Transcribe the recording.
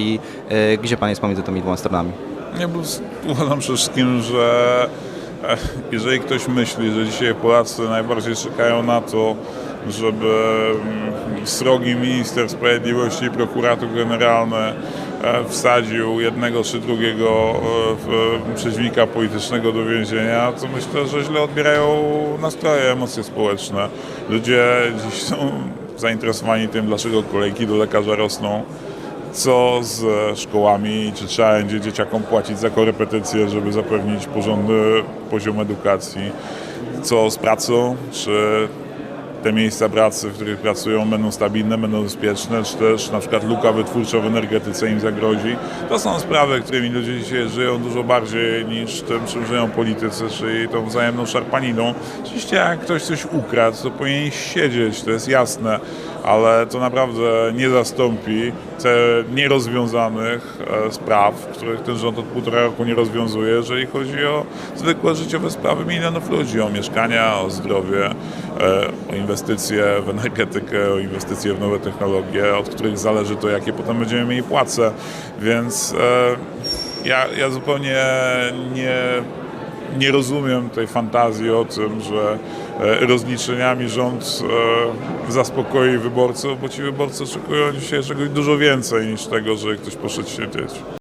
i e, gdzie Pan jest pomiędzy tymi dwoma stronami? Bo uważam przede wszystkim, że e, jeżeli ktoś myśli, że dzisiaj Polacy najbardziej czekają na to, żeby mm, srogi minister sprawiedliwości i prokurator generalny e, wsadził jednego czy drugiego w- przeciwnika politycznego do więzienia, to myślę, że źle odbierają nastroje, emocje społeczne. Ludzie dziś są zainteresowani tym, dlaczego kolejki do lekarza rosną co z szkołami, czy trzeba będzie dzieciakom płacić za korepetycje, żeby zapewnić porządny poziom edukacji, co z pracą, czy te miejsca pracy, w których pracują będą stabilne, będą bezpieczne, czy też na przykład luka wytwórcza w energetyce im zagrozi. To są sprawy, którymi ludzie dzisiaj żyją dużo bardziej niż tym, czym żyją politycy, czyli tą wzajemną szarpaniną. Oczywiście jak ktoś coś ukradł, to powinien siedzieć, to jest jasne, ale to naprawdę nie zastąpi nierozwiązanych e, spraw, których ten rząd od półtora roku nie rozwiązuje, jeżeli chodzi o zwykłe życiowe sprawy milionów ludzi, o mieszkania, o zdrowie, e, o inwestycje w energetykę, o inwestycje w nowe technologie, od których zależy to, jakie potem będziemy mieli płace. Więc e, ja, ja zupełnie nie nie rozumiem tej fantazji o tym, że e, rozliczeniami rząd e, zaspokoi wyborców, bo ci wyborcy oczekują dzisiaj czegoś dużo więcej niż tego, że ktoś poszedł siedzieć.